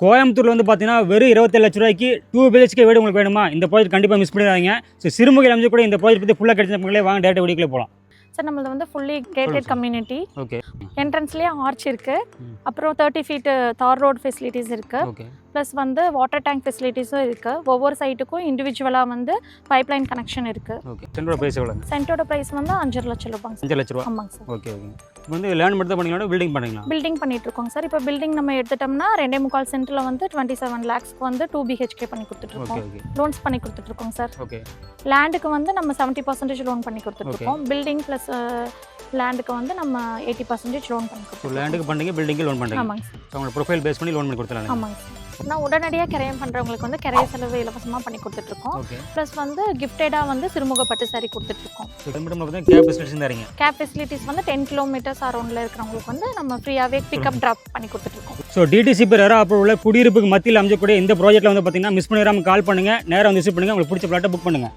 கோயம்புத்தூர்ல வந்து பார்த்தீங்கன்னா வெறும் இருபத்தேழு லட்ச ரூபாய்க்கு டூ பிஹெச்கே வீடு உங்களுக்கு வேணுமா? இந்த ப்ராஜெக்ட் கண்டிப்பாக மிஸ் பண்ணிடாதீங்க. ஸோ சிறுமுகையில் அமைஞ்சு கூட இந்த ப்ராஜெக்ட் பற்றி ஃபுல்லாக கிடைச்ச மக்களே வாங்க டேரக்ட் வீடியோக்குள்ளே போகலாம் சார் நம்மளது வந்து ஃபுல்லி கேட்டட் கம்யூனிட்டி ஓகே என்ட்ரன்ஸ்லேயே ஆர்ச் இருக்குது ம். அப்புறம் thirty feet tar road facilities இருக்குது ஓகே ப்ளஸ் வந்து வாட்டர் டேங்க் ஃபெசிலிட்டிஸும் இருக்குது ஒவ்வொரு சைட்டுக்கும் இண்டிவிஜுவலாக வந்து பைப்லைன் கனெக்ஷன் இருக்குது ஓகே சென்டரோட ப்ரைஸ் சென்டோட ப்ரைஸ் வந்து அஞ்சரை லட்சம் சார் அஞ்சு லட்ச ரூபா? ஆமாங்க சார் ஓகே ஓகே இப்போ வந்து லேண்ட் மட்டும் தான் பண்ணீங்களா பில்டிங் பண்ணீங்களா? பில்டிங் பண்ணிட்டு இருக்கோம் சார். இப்போ பில்டிங் நம்ம எடுத்துட்டோம்னா ரெண்டே முக்கால் சென்டரில் வந்து டுவெண்ட்டி செவன் லேக்ஸ்க்கு வந்து டூ பிஹெச்கே பண்ணி கொடுத்துட்ருக்கோம் லோன்ஸ் பண்ணி கொடுத்துட்ருக்கோம் சார். ஓகே லேண்டுக்கு வந்து நம்ம செவன்ட்டி பர்சன்டேஜ் லோன் பண்ணி கொடுத்துட்ருக்கோம் பில்டிங் ப்ளஸ் லேண்டுக்கு வந்து நம்ம எயிட்டி பர்சன்டேஜ் லோன் பண்ணி கொடுத்துருக்கோம் லேண்டுக்கு பண்ணுறீங்க பில்டிங்கு லோன் பண்ணுறீங்க ஆமாங்க சார். உங்களுக்கு ப்ரொஃபைல் பேஸ் பண்ணி லோன் பண்ணி கொடுத்துருங்க ஆமாங்க சார். நான் உடனடியாக கிரயம் பண்ணுறவங்களுக்கு வந்து கிரைய செலவு இலவசமாக பண்ணி கொடுத்துட்ருக்கோம். ப்ளஸ் வந்து கிஃப்டடாக வந்து சிறுமுக பட்டு சாரி கொடுத்துட்ருக்கோம் கேப் ஃபெசிலிட்டிஸ் வந்து டென் கிலோமீட்டர்ஸ் அரௌண்டில் இருக்கிறவங்களுக்கு வந்து நம்ம ஃப்ரீயாகவே பிக்கப் ட்ராப் பண்ணி கொடுத்துட்ருக்கோம். ஸோ டிடிசி பேர் யாரோ அப்ரூவல் குடியிருப்புக்கு மத்தியில் அமைஞ்சக்கூடிய இந்த ப்ராஜெக்ட்டில் வந்து பார்த்தீங்கன்னா மிஸ் பண்ணிடாமல் கால் பண்ணுங்கள் நேராக வந்து விசிட் பண்ணுங்கள் உங்களுக்கு பிடிச்ச பிளாட்டை புக் பண்ணுங்கள்